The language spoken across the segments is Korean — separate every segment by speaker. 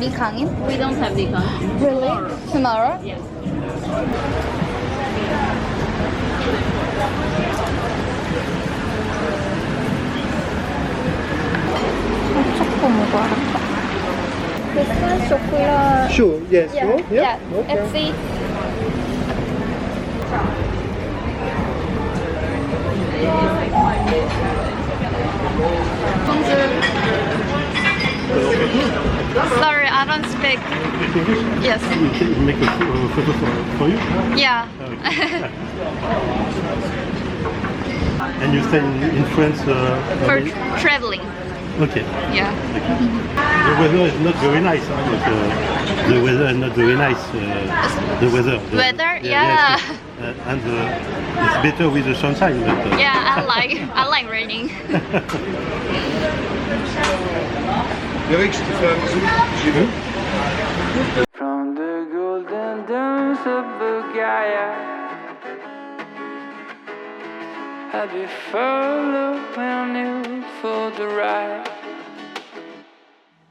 Speaker 1: 가, 미강인?
Speaker 2: We don't have decon.
Speaker 1: Really? Tomorrow?
Speaker 2: Yes.
Speaker 1: 초코 먹어야겠다. This one chocolate.
Speaker 3: Sure, yes.
Speaker 1: Yeah,
Speaker 3: sure,
Speaker 1: yeah.
Speaker 3: okay.
Speaker 1: Let's see. Sorry, I don't speak. Yes.
Speaker 3: You can make a pho- photo for, for you?
Speaker 1: Yeah.
Speaker 3: And you stay in, in France? Uh,
Speaker 1: For tra- traveling.
Speaker 3: okay.
Speaker 1: Yeah.
Speaker 3: The weather is not very nice. But, uh, the weather is not very nice. Uh, the weather. The,
Speaker 1: Weather? Yeah.
Speaker 3: yes. Uh, and uh, it's better with the sunshine. But, uh,
Speaker 1: Yeah, I like I like raining.
Speaker 4: Eric, je te fais un bisou. J'ai vu.
Speaker 5: From the golden domes of Bulgaria I'll be following you for the ride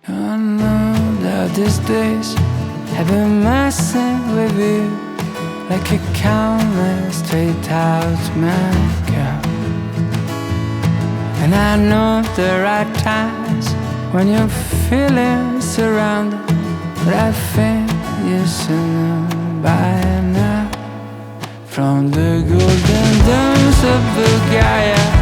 Speaker 5: I know that these days have been messing with you Like a countless straight out makeup And I know the right times when you're feeling surrounded But I think you should know by now. From the golden domes of Bulgaria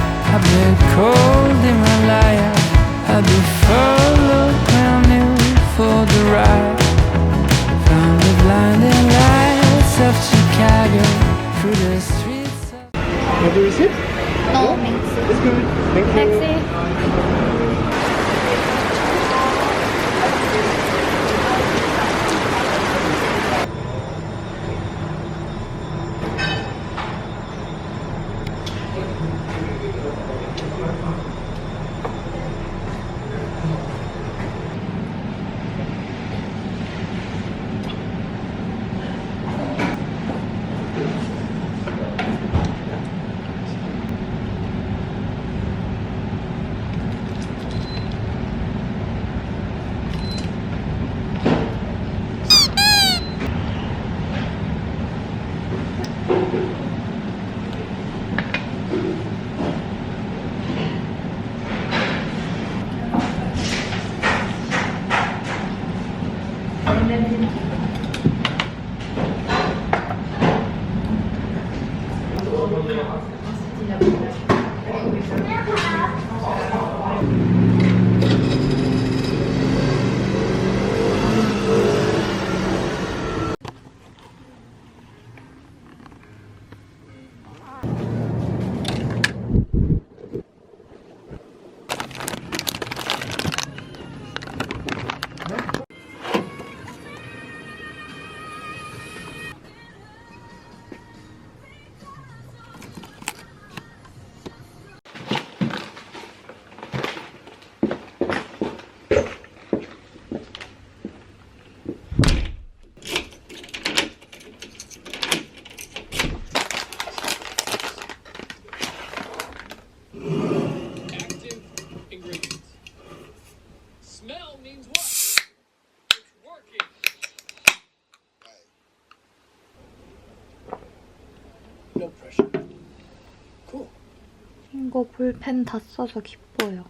Speaker 1: 거 볼펜 다 써서 기뻐요.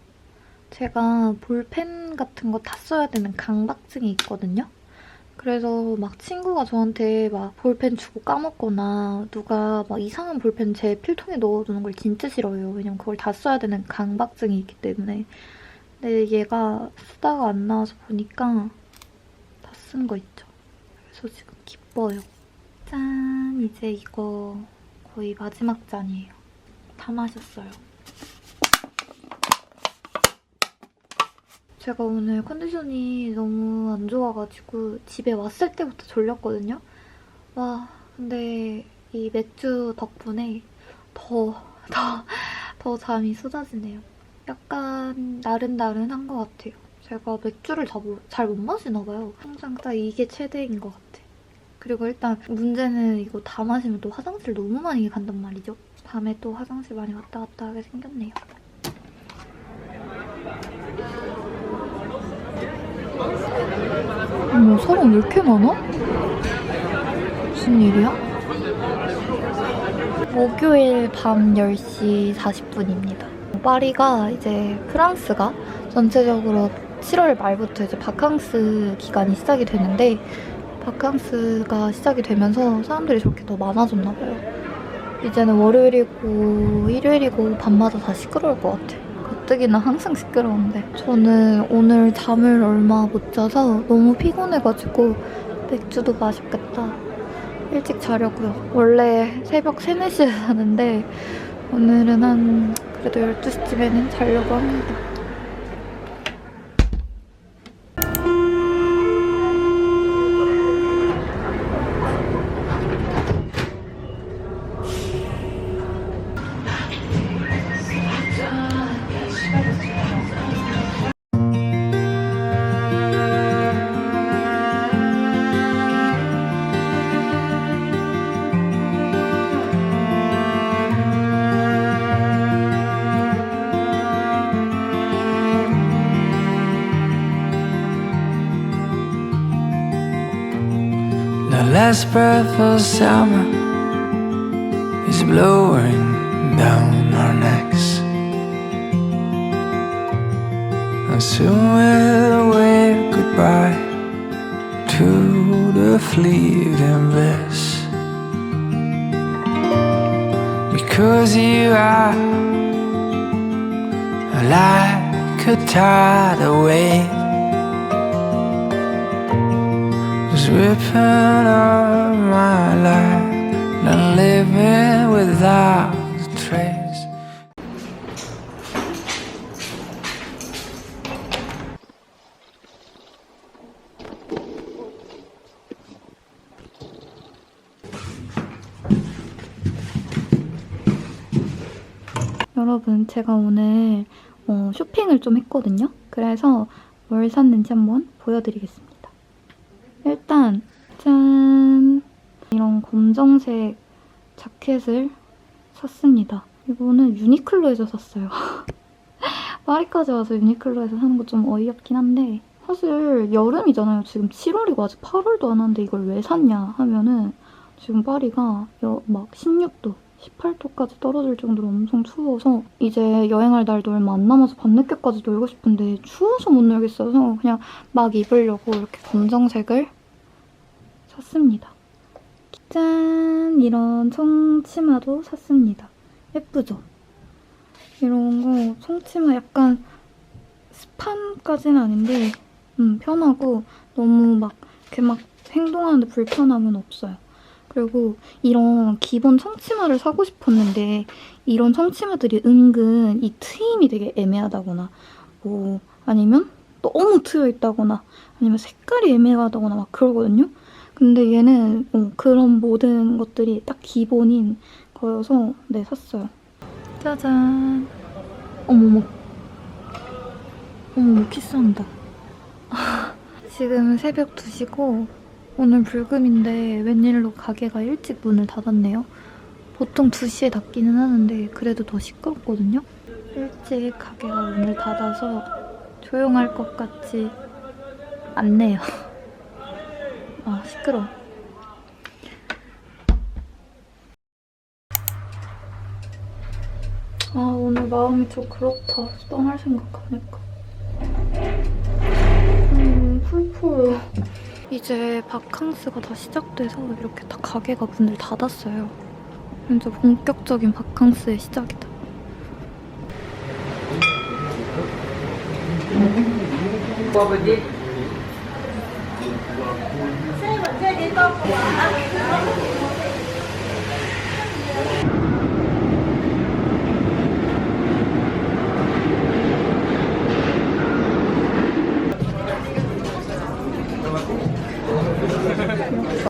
Speaker 1: 제가 볼펜 같은 거 다 써야 되는 강박증이 있거든요. 그래서 막 친구가 저한테 막 볼펜 주고 까먹거나 누가 막 이상한 볼펜 제 필통에 넣어두는 걸 진짜 싫어해요. 왜냐면 그걸 다 써야 되는 강박증이 있기 때문에. 근데 얘가 쓰다가 안 나와서 보니까 다 쓴 거 있죠. 그래서 지금 기뻐요. 짠! 이제 이거 거의 마지막 잔이에요. 다 마셨어요. 제가 오늘 컨디션이 너무 안 좋아가지고 집에 왔을 때부터 졸렸거든요. 와, 근데 이 맥주 덕분에 더, 더, 더 잠이 쏟아지네요. 약간 나른나른한 것 같아요. 제가 맥주를 잘 못 마시나 봐요. 항상 딱 이게 최대인 것 같아. 그리고 일단 문제는 이거 다 마시면 또 화장실 너무 많이 간단 말이죠. 밤에 또 화장실 많이 왔다 갔다 하게 생겼네요. 사람 왜 이렇게 많아? 무슨 일이야? 목요일 밤 10시 40분입니다. 파리가 이제 프랑스가 전체적으로 7월 말부터 이제 바캉스 기간이 시작이 되는데 바캉스가 시작이 되면서 사람들이 저렇게 더 많아졌나 봐요. 이제는 월요일이고 일요일이고 밤마다 다 시끄러울 것 같아. 가뜩이나 항상 시끄러운데 저는 오늘 잠을 얼마 못 자서 너무 피곤해가지고 맥주도 마셨겠다. 일찍 자려고요. 원래 새벽 3, 4시에 자는데 오늘은 한 그래도 12시쯤에는 자려고 합니다.
Speaker 5: Last breath of summer is blowing down our necks. And soon we'll wave goodbye to the fleeting bliss. Because you are like a tidal wave. Ripping up my life and living without a trace.
Speaker 1: 여러분, 제가 오늘 어, 쇼핑을 좀 했거든요. 그래서 뭘 샀는지 한번 보여드리겠습니다. 일단 짠! 이런 검정색 자켓을 샀습니다. 이거는 유니클로에서 샀어요. 파리까지 와서 유니클로에서 사는 거 좀 어이없긴 한데 사실 여름이잖아요. 지금 7월이고 아직 8월도 안 왔는데 이걸 왜 샀냐 하면은 지금 파리가 여- 막 16도, 18도까지 떨어질 정도로 엄청 추워서 이제 여행할 날도 얼마 안 남아서 밤늦게까지 놀고 싶은데 추워서 못 놀겠어서 그냥 막 입으려고 이렇게 검정색을 샀습니다. 짠! 이런 청치마도 샀습니다. 예쁘죠? 이런 거 청치마 약간 스판까지는 아닌데 음, 편하고 너무 막 이렇게 막 행동하는데 불편함은 없어요. 그리고 이런 기본 청치마를 사고 싶었는데 이런 청치마들이 은근 이 트임이 되게 애매하다거나 뭐 아니면 너무 트여 있다거나 아니면 색깔이 애매하다거나 막 그러거든요. 근데 얘는 어, 그런 모든 것들이 딱 기본인 거여서 네 샀어요. 짜잔. 어머머. 어머머 키스한다. 지금 새벽 2시고 오늘 불금인데 웬일로 가게가 일찍 문을 닫았네요. 보통 2시에 닫기는 하는데 그래도 더 시끄럽거든요. 일찍 가게가 문을 닫아서 조용할 것 같지 않네요. 아 시끄러워. 아 오늘 마음이 좀 그렇다. 떠날 생각하니까. 음 풀풀. 이제 바캉스가 다 시작돼서 이렇게 다 가게가 문을 닫았어요. 이제 본격적인 바캉스의 시작이다.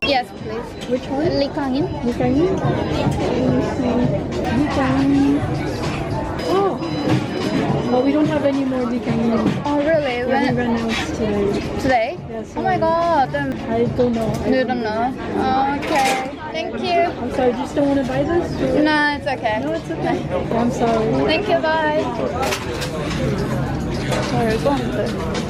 Speaker 2: Yes, please. Which one? Likangin. Likangin?
Speaker 6: Oh, well, we don't have any more weekend.
Speaker 2: Oh, really?
Speaker 6: We
Speaker 2: When?
Speaker 6: ran out today.
Speaker 2: Today?
Speaker 6: Yes.
Speaker 2: Oh my god, then
Speaker 6: I don't know. I
Speaker 2: don't know? Oh, okay. Thank you.
Speaker 6: I'm sorry, do you still want to buy this? Or?
Speaker 2: No, it's okay.
Speaker 6: No, it's okay. I'm sorry.
Speaker 2: Thank you, bye.
Speaker 1: Sorry.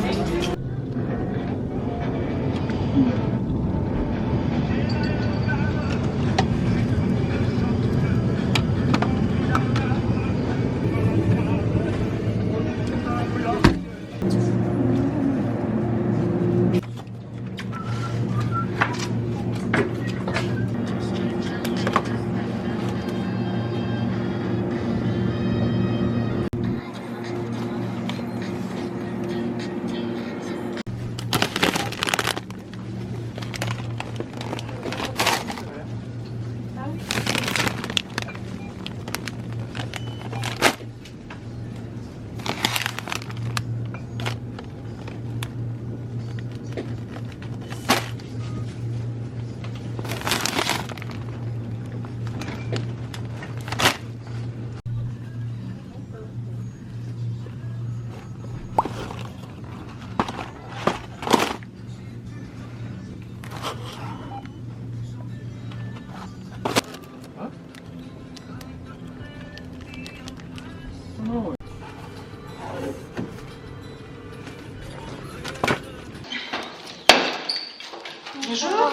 Speaker 1: 주셔서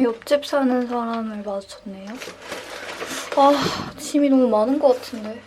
Speaker 1: 옆집 사는 사람을 마주쳤네요. 아, 짐이 너무 많은 것 같은데.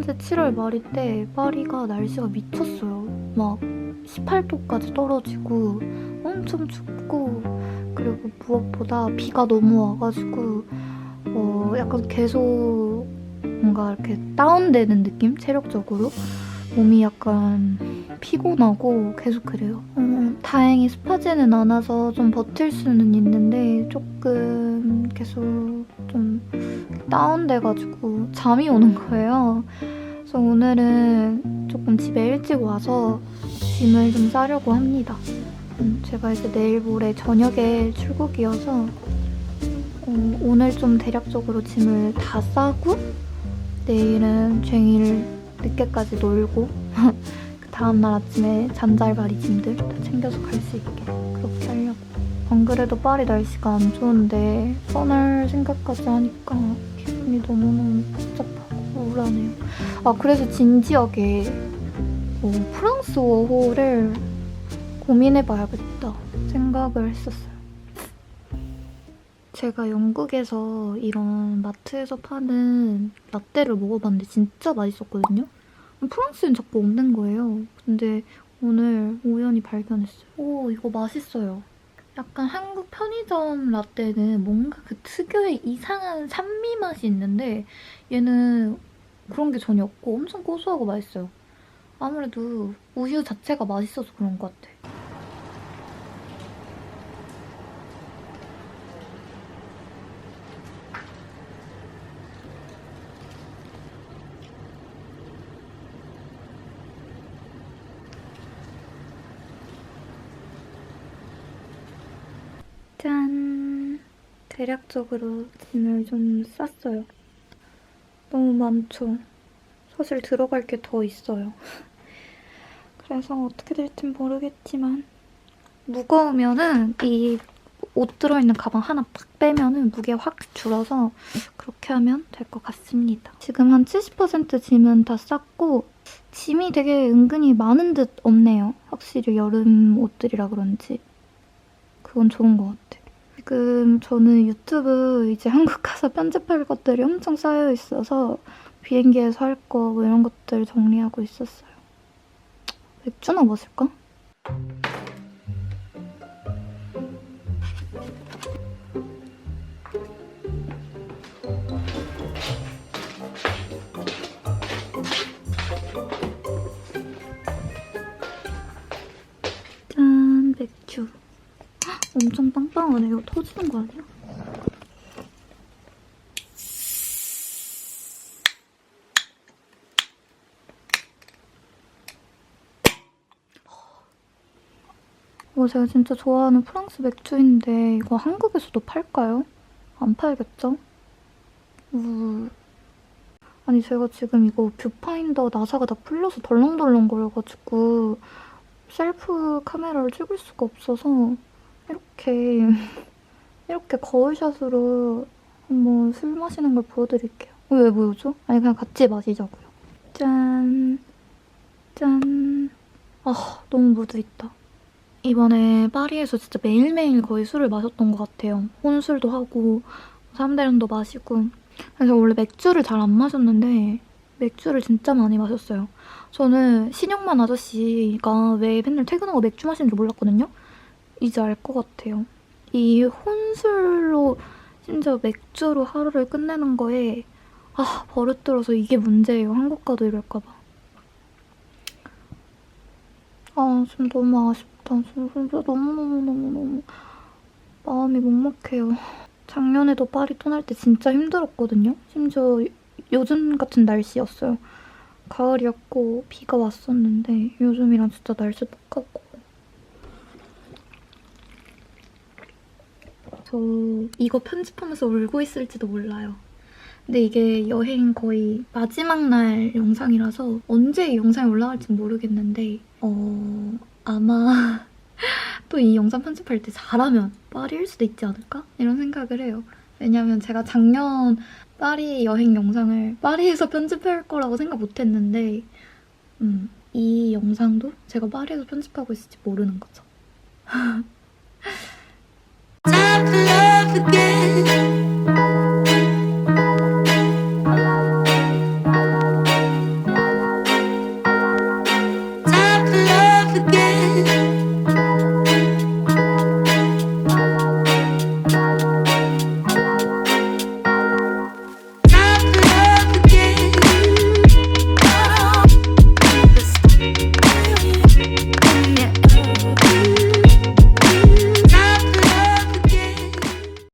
Speaker 1: 현재 7월 말인데 파리가 날씨가 미쳤어요. 막 18도까지 떨어지고 엄청 춥고 그리고 무엇보다 비가 너무 와가지고 어 약간 계속 뭔가 이렇게 다운되는 느낌? 체력적으로 몸이 약간 피곤하고 계속 그래요. 어, 다행히 습하지는 않아서 좀 버틸 수는 있는데 조금 계속 좀 다운돼가지고 잠이 오는 거예요. 그래서 오늘은 조금 집에 일찍 와서 짐을 좀 싸려고 합니다. 음, 제가 이제 내일 모레 저녁에 출국이어서 어, 오늘 좀 대략적으로 짐을 다 싸고 내일은 쟁이를 늦게까지 놀고 그 다음날 아침에 잔잘바리 짐들 다 챙겨서 갈 수 있게 그렇게 하려고 안 그래도 파리 날씨가 안 좋은데 떠날 생각까지 하니까 기분이 너무너무 복잡하고 우울하네요. 아 그래서 진지하게 어, 프랑스 워홀을 고민해봐야겠다 생각을 했었어요. 제가 영국에서 이런 마트에서 파는 라떼를 먹어봤는데 진짜 맛있었거든요. 프랑스엔 자꾸 없는 거예요. 근데 오늘 우연히 발견했어요. 오 이거 맛있어요. 약간 한국 편의점 라떼는 뭔가 그 특유의 이상한 산미 맛이 있는데 얘는 그런 게 전혀 없고 엄청 고소하고 맛있어요. 아무래도 우유 자체가 맛있어서 그런 것 같아. 짠! 대략적으로 짐을 좀 쌌어요. 너무 많죠? 사실 들어갈 게 더 있어요. 그래서 어떻게 될진 모르겠지만 무거우면은 이 옷 들어있는 가방 하나 딱 빼면은 무게 확 줄어서 그렇게 하면 될 것 같습니다. 지금 한 70% 짐은 다 쌌고 짐이 되게 은근히 많은 듯 없네요. 확실히 여름 옷들이라 그런지 그건 좋은 것 같아. 지금 저는 유튜브 이제 한국 가서 편집할 것들이 엄청 쌓여 있어서 비행기에서 할 거 뭐 이런 것들 정리하고 있었어요. 맥주나 마실까? 엄청 빵빵하네. 이거 터지는 거 아니야? 이거 제가 진짜 좋아하는 프랑스 맥주인데 이거 한국에서도 팔까요? 안 팔겠죠? 우... 아니 제가 지금 이거 뷰파인더 나사가 다 풀려서 덜렁덜렁 거려가지고 셀프 카메라를 찍을 수가 없어서 이렇게 이렇게 거울샷으로 한번 술 마시는 걸 보여드릴게요. 왜 보여줘? 아니 그냥 같이 마시자고요. 짠, 짠. 아 너무 묻어있다. 이번에 파리에서 진짜 매일매일 거의 술을 마셨던 것 같아요. 혼술도 하고 사람들랑도 마시고 그래서 원래 맥주를 잘 안 마셨는데 맥주를 진짜 많이 마셨어요. 저는 신영만 아저씨가 왜 맨날 퇴근하고 맥주 마시는 줄 몰랐거든요. 이제 알 것 같아요. 이 혼술로 심지어 맥주로 하루를 끝내는 거에 아 버릇 들어서 이게 문제예요. 한국 가도 이럴까 봐. 아 지금 너무 아쉽다. 진짜 너무너무너무너무 마음이 먹먹해요. 작년에도 파리 떠날 때 진짜 힘들었거든요. 심지어 요즘 같은 날씨였어요. 가을이었고 비가 왔었는데 요즘이랑 진짜 날씨 똑같고 저 이거 편집하면서 울고 있을지도 몰라요. 근데 이게 여행 거의 마지막 날 영상이라서 언제 이 영상이 올라갈지 모르겠는데 어 아마 또 이 영상 편집할 때 잘하면 파리일 수도 있지 않을까? 이런 생각을 해요. 왜냐면 제가 작년 파리 여행 영상을 파리에서 편집할 거라고 생각 못 했는데 음, 이 영상도 제가 파리에서 편집하고 있을지 모르는 거죠.
Speaker 7: forget.